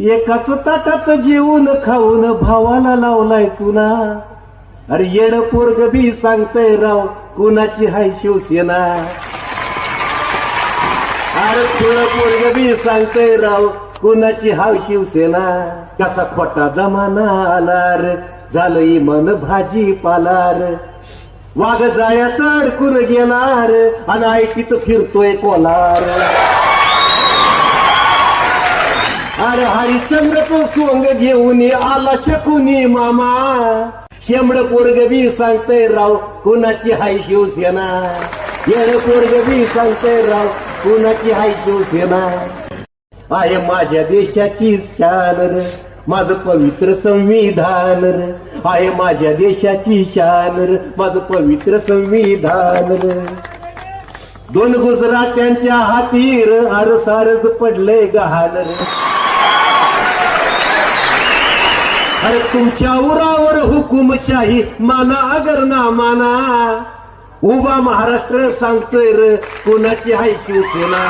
एकाच ताटात जेवून खाऊन भावाला लावलाय चुना. अरे येड पोरग बी सांगतय राव कुणाची हाय शिवसेना? अरे थोडं पोरग बी सांगतय राव कुणाची हाव शिवसेना? कसा खोटा जमाना आलार झालं इमान भाजी पालार. वाघ जाळ्यात अडकून गेलार आणि ऐकीत फिरतोय कोलार. अरे हरिश्चंद्र तो सोंग घेऊन आला शकुनी मामा. शेंबड पोरग बी सांगतय राव कुणाची हाय शिवसेना? येड पोरग बी सांगतय राव कुणाची हाय शिवसेना? आहे माझ्या देशाची शान र माझं पवित्र संविधान र. आहे माझ्या देशाची शान र माझं पवित्र संविधान र. दोन गुजरात्यांच्या हातीर अरसारच पडलंय गहाण रे अरे तुमच्या उरावर हुकुमशाही माना अगर ना माना. उभा महाराष्ट्र सांगतोय र कोणाची हाय शिवसेना